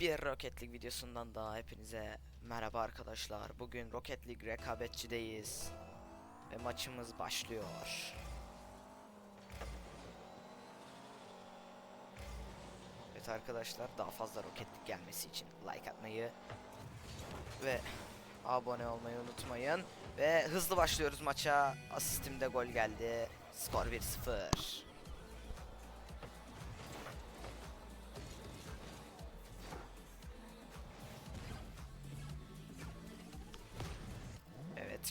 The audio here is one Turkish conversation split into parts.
Bir Rocket League videosundan daha hepinize merhaba arkadaşlar. Bugün Rocket League rekabetçideyiz. Ve maçımız başlıyor. Evet arkadaşlar daha fazla Rocket League gelmesi için like atmayı ve abone olmayı unutmayın. Ve hızlı başlıyoruz maça. Asistimde gol geldi. Skor 1-0.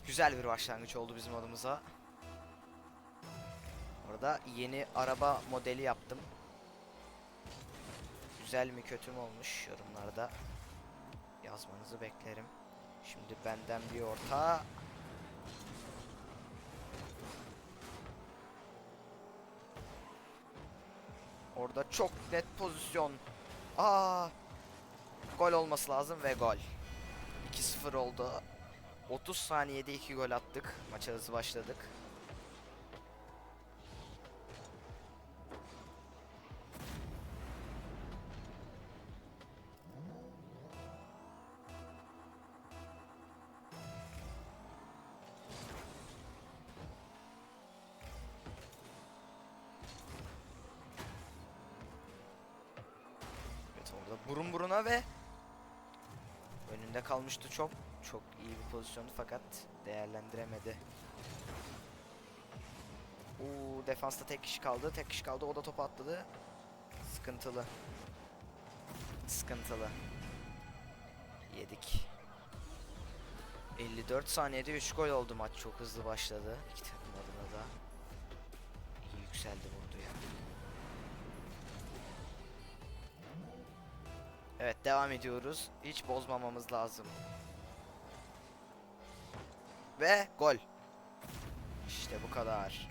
Güzel bir başlangıç oldu bizim adımıza. Orada yeni araba modeli yaptım. Güzel mi kötü mü olmuş yorumlarda yazmanızı beklerim. Şimdi benden bir orta. Orada çok net pozisyon. Aa! Gol olması lazım ve gol. 2-0 oldu. 30 saniyede 2 gol attık. Maça hızlı başladık. Evet orada burun buruna ve önünde kalmıştı çok çok iyi bir pozisyonu fakat değerlendiremedi. Uuu defansta tek kişi kaldı. Tek kişi kaldı. O da topu atladı. Sıkıntılı. Sıkıntılı. Yedik. 54 saniyede 3 gol oldu maç. Çok hızlı başladı. İki takım adına da. İyi yükseldi vurdu ya. Evet devam ediyoruz. Hiç bozmamamız lazım. Ve gol. İşte bu kadar.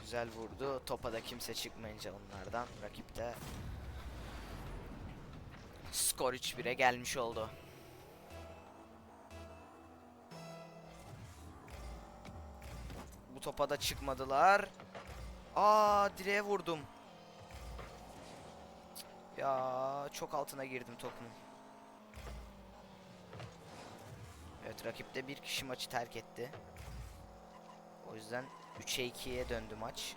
Güzel vurdu. Topa da kimse çıkmayınca onlardan. Rakip de skor 3-1'e gelmiş oldu. Bu topa da çıkmadılar. Aa direğe vurdum. Ya çok altına girdim topun. Evet rakip de bir kişi maçı terk etti. O yüzden 3'e 2'ye döndü maç.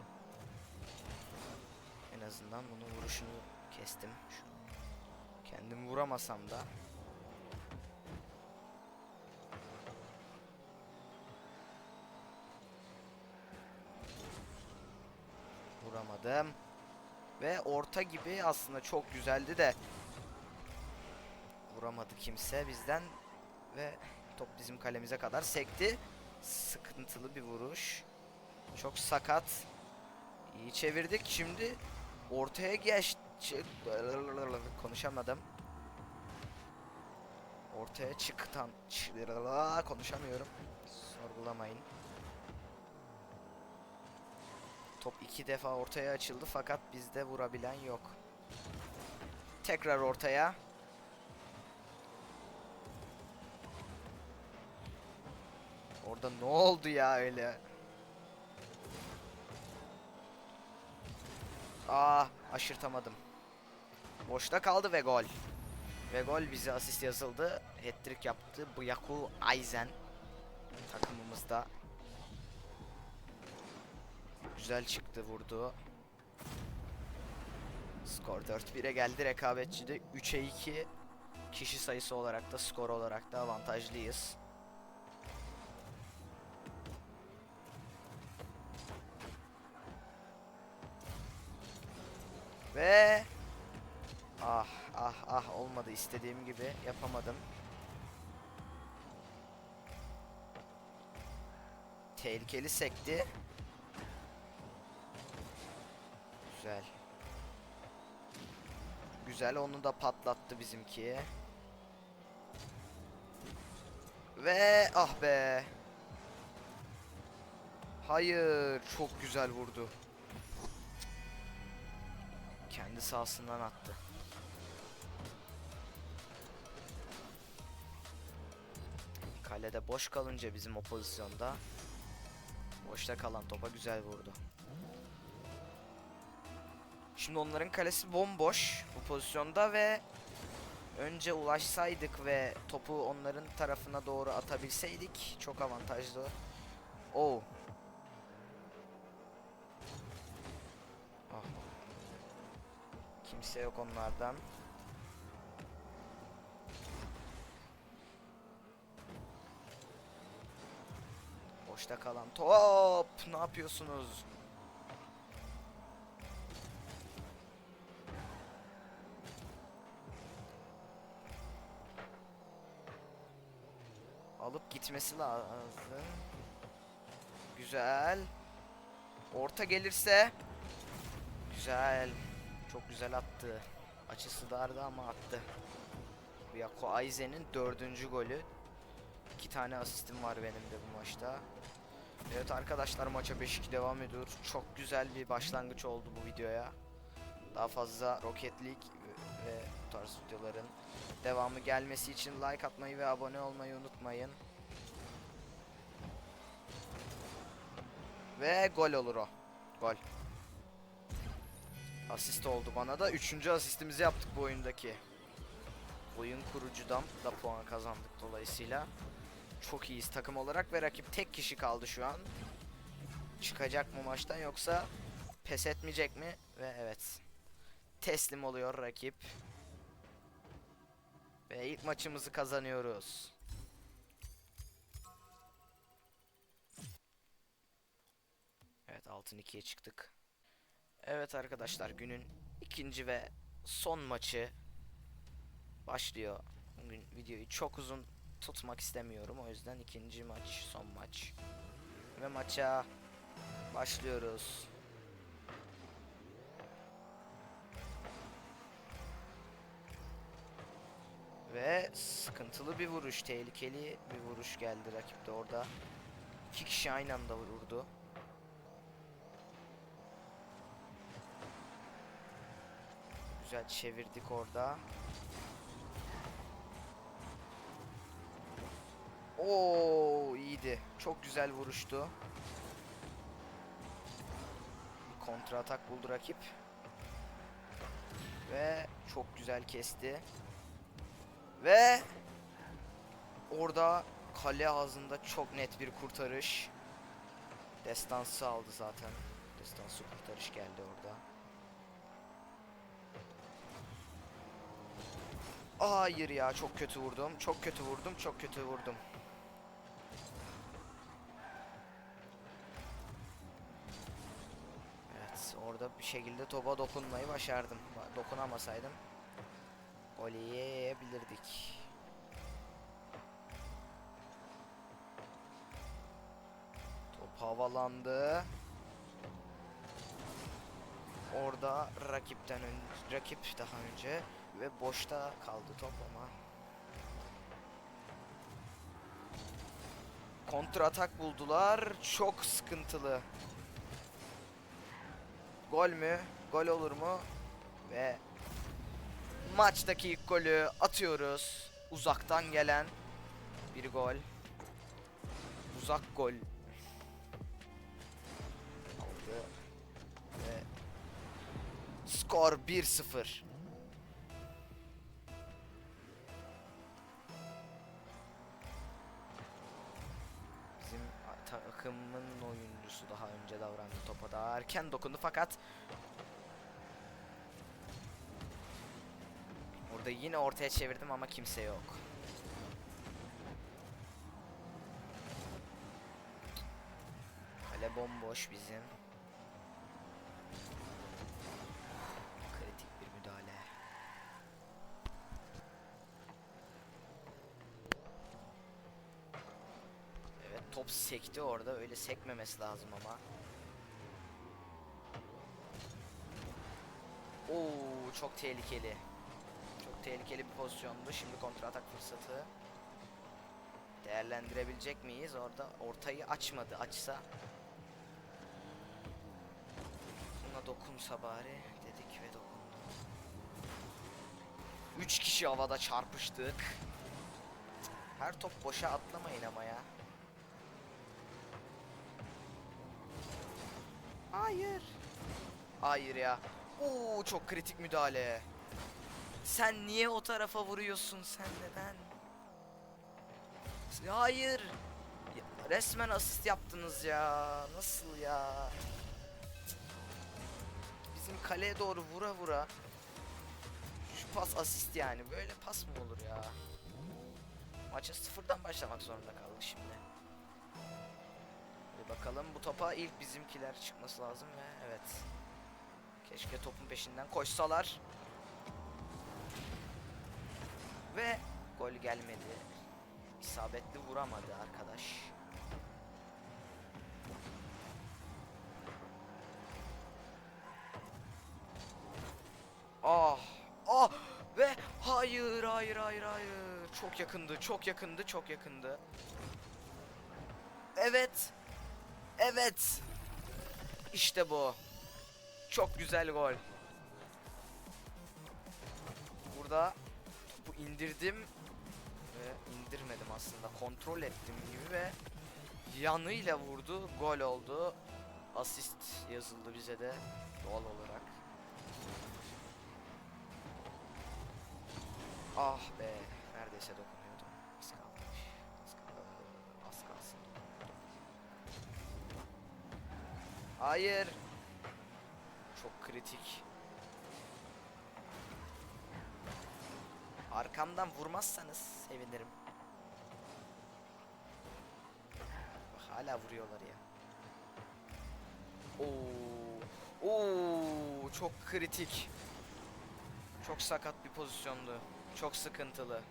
En azından bunun vuruşunu kestim. Şu kendim vuramasam da vuramadım. Ve orta gibi aslında çok güzeldi de vuramadı kimse bizden ve top bizim kalemize kadar sekti. Sıkıntılı bir vuruş. Çok sakat. İyi çevirdik. Şimdi ortaya geç konuşamadım. Ortaya çıktan konuşamıyorum. Sorgulamayın. Top iki defa ortaya açıldı fakat bizde vurabilen yok. Tekrar ortaya. Orada ne oldu ya öyle? Aa, aşırtamadım. Boşta kaldı ve gol. Ve gol bize asist yazıldı. Hat-trick yaptı. Byaku Aizen takımımızda. Güzel çıktı vurdu. Skor 4-1'e geldi rekabetçide 3'e 2 kişi sayısı olarak da skor olarak da avantajlıyız. Ve ah ah ah olmadı istediğim gibi yapamadım. Tehlikeli sekti. Güzel. Güzel onu da patlattı bizimki. Ve ah be. Hayır, çok güzel vurdu. Kendi sahasından attı. Kalede boş kalınca bizim o pozisyonda boşta kalan topa güzel vurdu. Şimdi onların kalesi bomboş bu pozisyonda ve önce ulaşsaydık ve topu onların tarafına doğru atabilseydik çok avantajlı. Oo. Ah. Kimse yok onlardan. Boşta kalan top. Ne yapıyorsunuz? Gitmesi lazım. Güzel. Orta gelirse. Güzel. Çok güzel attı. Açısı dardı ama attı. Yako Aizen'in dördüncü golü. İki tane asistim var benim de bu maçta. Evet arkadaşlar maça 5-2 devam ediyor. Çok güzel bir başlangıç oldu bu videoya. Daha fazla Rocket League ve bu tarz videoların devamı gelmesi için like atmayı ve abone olmayı unutmayın. Ve gol olur o. Gol. Asist oldu bana da. Üçüncü asistimizi yaptık bu oyundaki. Oyun kurucudan da puan kazandık dolayısıyla. Çok iyiyiz takım olarak ve rakip tek kişi kaldı şu an. Çıkacak mı maçtan yoksa pes etmeyecek mi? Ve evet. Teslim oluyor rakip. Ve ilk maçımızı kazanıyoruz. Evet altın ikiye çıktık. Evet arkadaşlar günün ikinci ve son maçı başlıyor. Bugün videoyu çok uzun tutmak istemiyorum. O yüzden ikinci maç, son maç. Ve maça başlıyoruz. Ve sıkıntılı bir vuruş, tehlikeli bir vuruş geldi rakipte orada. İki kişi aynı anda vurdu. Güzel çevirdik orada. Oo iyiydi. Çok güzel vuruştu. Bir kontra atak buldu rakip. Ve çok güzel kesti. Ve orada kale ağzında çok net bir kurtarış. Destansı aldı zaten. Destansı kurtarış geldi orada. Hayır ya çok kötü vurdum. Çok kötü vurdum. Çok kötü vurdum. Evet orada bir şekilde topa dokunmayı başardım. Ba- Dokunamasaydım gol yiyebilirdik. Top havalandı. Orada rakipten ön rakip daha önce ve boşta kaldı top ama kontra atak buldular. Çok sıkıntılı. Gol mü? Gol olur mu? Ve maçtaki ilk golü atıyoruz. Uzaktan gelen bir gol. Uzak gol. Aldı. Ve skor 1-0. Takımın oyuncusu daha önce davrandı topa daha erken dokundu fakat Burada yine ortaya çevirdim ama kimse yok. Kale bomboş bizim. Kritik bir müdahale. Evet top sekti orada. Öyle sekmemesi lazım ama. Oo çok tehlikeli. Çok tehlikeli bir pozisyondu. Şimdi kontratak fırsatı. Değerlendirebilecek miyiz? Orada ortayı açmadı. Açsa. Buna dokunsa bari dedik ve dokundu. Üç kişi havada çarpıştık. Her top boşa atlamayın ama ya. Hayır. Hayır ya. Oo çok kritik müdahale. Sen niye o tarafa vuruyorsun sen neden? Hayır. Ya, Resmen asist yaptınız ya. Nasıl ya? Bizim kaleye doğru vura vura. Şu pas asist yani. Böyle pas mı olur ya? Maça sıfırdan başlamak zorunda kaldık şimdi. Bakalım bu topa ilk bizimkiler çıkması lazım ve evet. Keşke topun peşinden koşsalar. Ve gol gelmedi. İsabetli vuramadı arkadaş. Ah! Ah! Ve hayır hayır hayır hayır. Çok yakındı, çok yakındı, çok yakındı. Evet. Evet. İşte bu. Çok güzel gol. Burada topu indirdim ve indirmedim aslında. Kontrol ettim gibi ve yanıyla vurdu. Gol oldu. Asist yazıldı bize de doğal olarak. Ah be. Neredeyse dokunuyordum. Hayır. Çok kritik. Arkamdan vurmazsanız sevinirim. Bak hala vuruyorlar ya. Oo. Oo, çok kritik. Çok sakat bir pozisyondu. Çok sıkıntılı.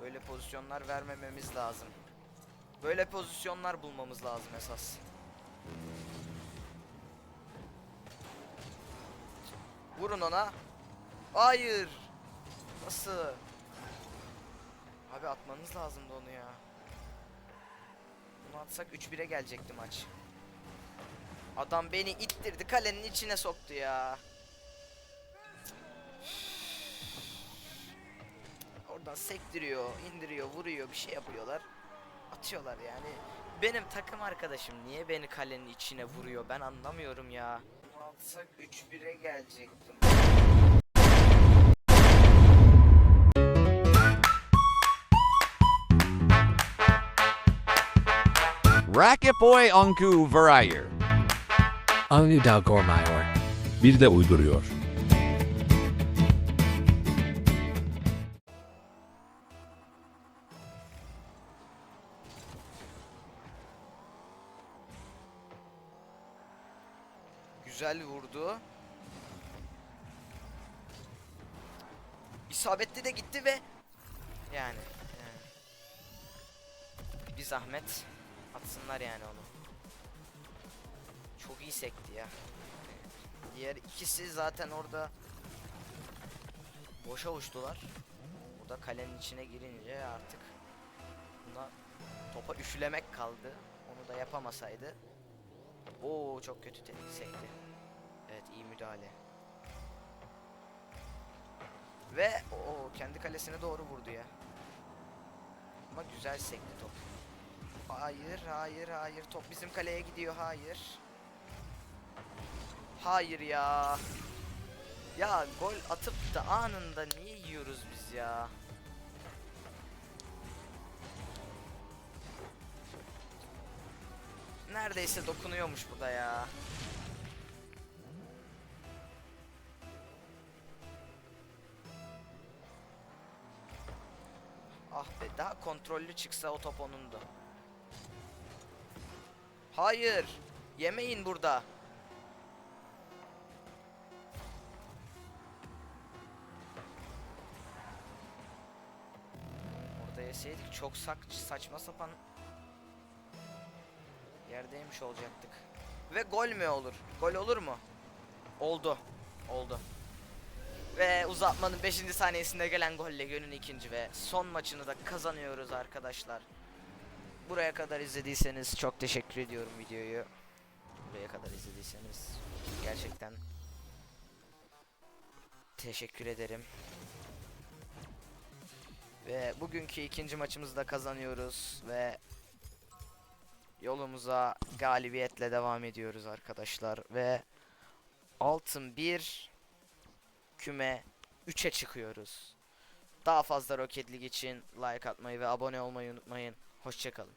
Böyle pozisyonlar vermememiz lazım. Böyle pozisyonlar bulmamız lazım esas. Vurun ona. Hayır. Nasıl? Abi atmanız lazımdı onu ya. Bunu atsak 3-1'e gelecekti maç. Adam beni ittirdi kalenin içine soktu ya. Oradan sektiriyor, indiriyor, vuruyor, bir şey yapıyorlar. Atıyorlar yani. Benim takım arkadaşım niye beni kalenin içine vuruyor ben anlamıyorum ya. Atsak 3-1'e gelecektim. Rakipoy Onku Varayur. Anu Dalgormayor. Bir de uyduruyor. Güzel vurdu. İsabetli de gitti ve yani, yani. bir zahmet atsınlar yani onu. Çok iyi sekti ya. Diğer ikisi zaten orada boşa uçtular. O da kalenin içine girince artık buna topa üflemek kaldı. Onu da yapamasaydı Oo çok kötü sekti. Evet iyi müdahale. Ve o kendi kalesine doğru vurdu ya. Ama güzel sekti top. Hayır, hayır, hayır. Top bizim kaleye gidiyor. Hayır. Hayır ya. Ya gol atıp da anında niye yiyoruz biz ya? Neredeyse dokunuyormuş bu da ya. Ah be daha kontrollü çıksa o top onundu. Hayır. Yemeyin burada. Orada yeseydik çok saçma sapan Yerdeymiş olacaktık. Ve gol mü olur? Gol olur mu? Oldu. Oldu. Ve uzatmanın 5. saniyesinde gelen golle günün ikinci ve son maçını da kazanıyoruz arkadaşlar. Buraya kadar izlediyseniz çok teşekkür ediyorum videoyu. Buraya kadar izlediyseniz gerçekten teşekkür ederim. Ve bugünkü ikinci maçımızı da kazanıyoruz ve yolumuza galibiyetle devam ediyoruz arkadaşlar ve altın 1 küme 3'e çıkıyoruz. Daha fazla Rocket League için like atmayı ve abone olmayı unutmayın. Hoşçakalın.